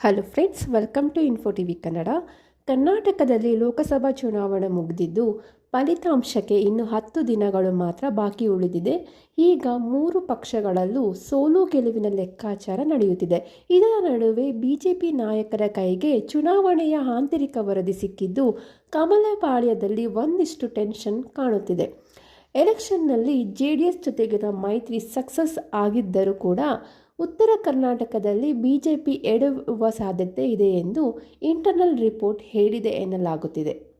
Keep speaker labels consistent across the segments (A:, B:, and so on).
A: Hello friends welcome to info TV Kannada ಕರ್ನಾಟಕದಲ್ಲಿ ಲೋಕಸಭಾ ಚುನಾವಣೆ ಮುಗಿದಿದ್ದು, ಫಲಿತಾಂಶಕ್ಕೆ ಇನ್ನು ಹತ್ತು ದಿನಗಳು ಮಾತ್ರ ಬಾಕಿ ಉಳಿದಿದೆ. ಈಗ ಮೂರು ಪಕ್ಷಗಳಲ್ಲೂ ಸೋಲು ಗೆಲುವಿನ ಲೆಕ್ಕಾಚಾರ ನಡೆಯುತ್ತಿದೆ. ಇದರ ನಡುವೆ ಬಿಜೆಪಿ ನಾಯಕರ ಕೈಗೆ ಚುನಾವಣೆಯ ಆಂತರಿಕ ವರದಿ ಸಿಕ್ಕಿದ್ದು, ಕಮಲಪಾಳ್ಯದಲ್ಲಿ ಒಂದಿಷ್ಟು ಟೆನ್ಷನ್ ಕಾಣುತ್ತಿದೆ. ಎಲೆಕ್ಷನ್ನಲ್ಲಿ ಜೆ ಡಿ ಎಸ್ ಜೊತೆಗಿನ ಮೈತ್ರಿ ಸಕ್ಸಸ್ ಆಗಿದ್ದರೂ ಕೂಡ ಉತ್ತರ ಕರ್ನಾಟಕದಲ್ಲಿ ಬಿಜೆಪಿ ಎಡುವ ಸಾಧ್ಯತೆ ಇದೆ ಎಂದು ಇಂಟರ್ನಲ್ ರಿಪೋರ್ಟ್ ಹೇಳಿದೆ ಎನ್ನಲಾಗುತ್ತಿದೆ.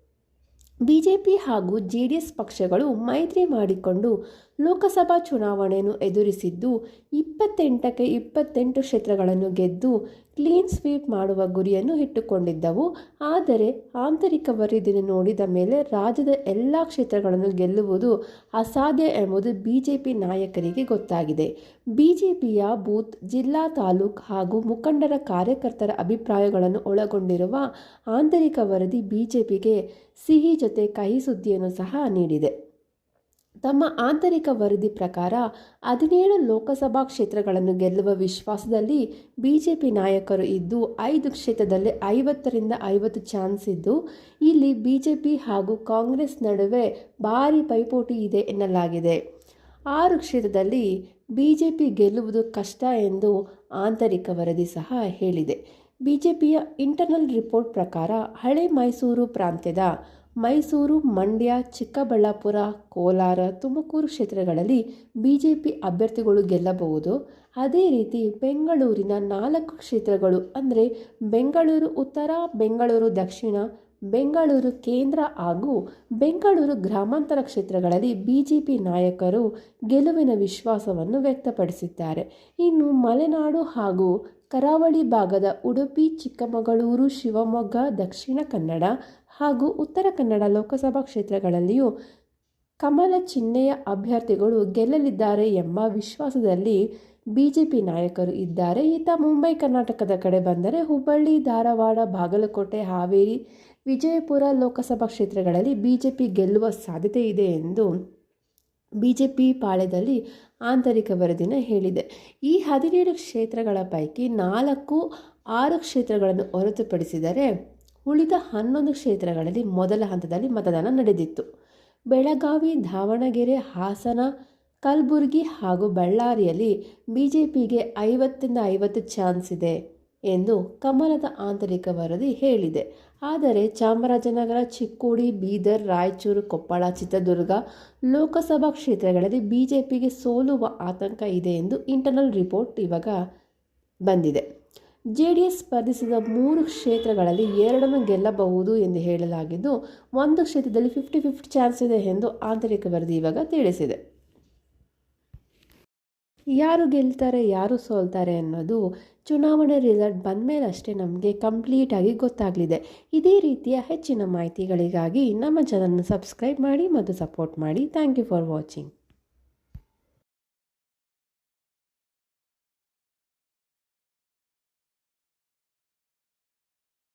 A: ಬಿಜೆಪಿ ಹಾಗೂ ಜೆ ಪಕ್ಷಗಳು ಮೈತ್ರಿ ಮಾಡಿಕೊಂಡು ಲೋಕಸಭಾ ಚುನಾವಣೆಯನ್ನು ಎದುರಿಸಿದ್ದು ಇಪ್ಪತ್ತೆಂಟಕ್ಕೆ ಇಪ್ಪತ್ತೆಂಟು ಕ್ಷೇತ್ರಗಳನ್ನು ಗೆದ್ದು ಕ್ಲೀನ್ ಸ್ವೀಪ್ ಮಾಡುವ ಗುರಿಯನ್ನು ಇಟ್ಟುಕೊಂಡಿದ್ದವು. ಆದರೆ ಆಂತರಿಕ ವರದಿಯನ್ನು ನೋಡಿದ ಮೇಲೆ ರಾಜ್ಯದ ಎಲ್ಲ ಕ್ಷೇತ್ರಗಳನ್ನು ಗೆಲ್ಲುವುದು ಅಸಾಧ್ಯ ಎಂಬುದು ಬಿಜೆಪಿ ನಾಯಕರಿಗೆ ಗೊತ್ತಾಗಿದೆ. ಬಿಜೆಪಿಯ ಬೂತ್, ಜಿಲ್ಲಾ ತಾಲೂಕ್ ಹಾಗೂ ಮುಖಂಡರ ಕಾರ್ಯಕರ್ತರ ಅಭಿಪ್ರಾಯಗಳನ್ನು ಒಳಗೊಂಡಿರುವ ಆಂತರಿಕ ವರದಿ ಬಿಜೆಪಿಗೆ ಸಿಹಿ ಜೊತೆ ಕಹಿ ಸುದ್ದಿಯನ್ನು ಸಹ ನೀಡಿದೆ. ತಮ್ಮ ಆಂತರಿಕ ವರದಿ ಪ್ರಕಾರ ಹದಿನೇಳು ಲೋಕಸಭಾ ಕ್ಷೇತ್ರಗಳನ್ನು ಗೆಲ್ಲುವ ವಿಶ್ವಾಸದಲ್ಲಿ ಬಿಜೆಪಿ ನಾಯಕರು ಇದ್ದು, ಐದು ಕ್ಷೇತ್ರದಲ್ಲಿ ಐವತ್ತರಿಂದ ಐವತ್ತು ಚಾನ್ಸ್ ಇದ್ದು, ಇಲ್ಲಿ ಬಿಜೆಪಿ ಹಾಗೂ ಕಾಂಗ್ರೆಸ್ ನಡುವೆ ಭಾರಿ ಪೈಪೋಟಿ ಇದೆ ಎನ್ನಲಾಗಿದೆ. ಆರು ಕ್ಷೇತ್ರದಲ್ಲಿ ಬಿಜೆಪಿ ಗೆಲ್ಲುವುದು ಕಷ್ಟ ಎಂದು ಆಂತರಿಕ ವರದಿ ಸಹ ಹೇಳಿದೆ. ಬಿಜೆಪಿಯ ಇಂಟರ್ನಲ್ ರಿಪೋರ್ಟ್ ಪ್ರಕಾರ ಹಳೆ ಮೈಸೂರು ಪ್ರಾಂತ್ಯದ ಮೈಸೂರು, ಮಂಡ್ಯ, ಚಿಕ್ಕಬಳ್ಳಾಪುರ, ಕೋಲಾರ, ತುಮಕೂರು ಕ್ಷೇತ್ರಗಳಲ್ಲಿ ಬಿಜೆಪಿ ಅಭ್ಯರ್ಥಿಗಳು ಗೆಲ್ಲಬಹುದು. ಅದೇ ರೀತಿ ಬೆಂಗಳೂರಿನ ನಾಲ್ಕು ಕ್ಷೇತ್ರಗಳು ಅಂದರೆ ಬೆಂಗಳೂರು ಉತ್ತರ, ಬೆಂಗಳೂರು ದಕ್ಷಿಣ, ಬೆಂಗಳೂರು ಕೇಂದ್ರ ಹಾಗೂ ಬೆಂಗಳೂರು ಗ್ರಾಮಾಂತರ ಕ್ಷೇತ್ರಗಳಲ್ಲಿ ಬಿಜೆಪಿ ನಾಯಕರು ಗೆಲುವಿನ ವಿಶ್ವಾಸವನ್ನು ವ್ಯಕ್ತಪಡಿಸಿದ್ದಾರೆ. ಇನ್ನು ಮಲೆನಾಡು ಹಾಗೂ ಕರಾವಳಿ ಭಾಗದ ಉಡುಪಿ, ಚಿಕ್ಕಮಗಳೂರು, ಶಿವಮೊಗ್ಗ, ದಕ್ಷಿಣ ಕನ್ನಡ ಹಾಗೂ ಉತ್ತರ ಕನ್ನಡ ಲೋಕಸಭಾ ಕ್ಷೇತ್ರಗಳಲ್ಲಿಯೂ ಕಮಲ ಚಿಹ್ನೆಯ ಅಭ್ಯರ್ಥಿಗಳು ಗೆಲ್ಲಲಿದ್ದಾರೆ ಎಂಬ ವಿಶ್ವಾಸದಲ್ಲಿ ಬಿಜೆಪಿ ನಾಯಕರು ಇದ್ದಾರೆ. ಈತ ಮುಂಬೈ, ಕರ್ನಾಟಕದ ಕಡೆ ಬಂದರೆ ಹುಬ್ಬಳ್ಳಿ, ಧಾರವಾಡ, ಬಾಗಲಕೋಟೆ, ಹಾವೇರಿ, ವಿಜಯಪುರ ಲೋಕಸಭಾ ಕ್ಷೇತ್ರಗಳಲ್ಲಿ ಬಿಜೆಪಿ ಗೆಲ್ಲುವ ಸಾಧ್ಯತೆ ಇದೆ ಎಂದು ಬಿಜೆಪಿ ಪಾಳ್ಯದಲ್ಲಿ ಆಂತರಿಕ ವರದಿನ ಹೇಳಿದೆ. ಈ ಹದಿನೇಳು ಕ್ಷೇತ್ರಗಳ ಪೈಕಿ ನಾಲ್ಕು, ಆರು ಕ್ಷೇತ್ರಗಳನ್ನು ಹೊರತುಪಡಿಸಿದರೆ ಉಳಿದ ಹನ್ನೊಂದು ಕ್ಷೇತ್ರಗಳಲ್ಲಿ ಮೊದಲ ಹಂತದಲ್ಲಿ ಮತದಾನ ನಡೆದಿತ್ತು. ಬೆಳಗಾವಿ, ದಾವಣಗೆರೆ, ಹಾಸನ, ಕಲಬುರಗಿ ಹಾಗೂ ಬಳ್ಳಾರಿಯಲ್ಲಿ ಬಿಜೆಪಿಗೆ ಐವತ್ತಿಂದ ಐವತ್ತು ಚಾನ್ಸ್ ಇದೆ. ಎಂದು ಕಮಲದ ಆಂತರಿಕ ವರದಿ ಹೇಳಿದೆ. ಆದರೆ ಚಾಮರಾಜನಗರ, ಚಿಕ್ಕೋಡಿ, ಬೀದರ್, ರಾಯಚೂರು, ಕೊಪ್ಪಳ, ಚಿತ್ರದುರ್ಗ ಲೋಕಸಭಾ ಕ್ಷೇತ್ರಗಳಲ್ಲಿ ಬಿಜೆಪಿಗೆ ಸೋಲುವ ಆತಂಕ ಇದೆ ಎಂದು ಇಂಟರ್ನಲ್ ರಿಪೋರ್ಟ್ ಇವಾಗ ಬಂದಿದೆ. ಜೆ ಡಿ ಎಸ್ ಸ್ಪರ್ಧಿಸಿದ ಮೂರು ಕ್ಷೇತ್ರಗಳಲ್ಲಿ ಎರಡನ್ನು ಗೆಲ್ಲಬಹುದು ಎಂದು ಹೇಳಲಾಗಿದ್ದು, ಒಂದು ಕ್ಷೇತ್ರದಲ್ಲಿ ಫಿಫ್ಟಿ ಫಿಫ್ಟಿ ಚಾನ್ಸ್ ಇದೆ ಎಂದು ಆಂತರಿಕ ವರದಿ ಇವಾಗ ತಿಳಿಸಿದೆ. ಯಾರು ಗೆಲ್ತಾರೆ, ಯಾರು ಸೋಲ್ತಾರೆ ಅನ್ನೋದು ಚುನಾವಣೆ ರಿಸಲ್ಟ್ ಬಂದ ಮೇಲೆ ಅಷ್ಟೇ ನಮಗೆ ಕಂಪ್ಲೀಟಾಗಿ ಗೊತ್ತಾಗಲಿದೆ. ಇದೇ ರೀತಿಯ ಹೆಚ್ಚಿನ ಮಾಹಿತಿಗಳಿಗಾಗಿ ನಮ್ಮ ಚಾನಲ್ನ ಸಬ್ಸ್ಕ್ರೈಬ್ ಮಾಡಿ ಮತ್ತು ಸಪೋರ್ಟ್ ಮಾಡಿ. Thank you for watching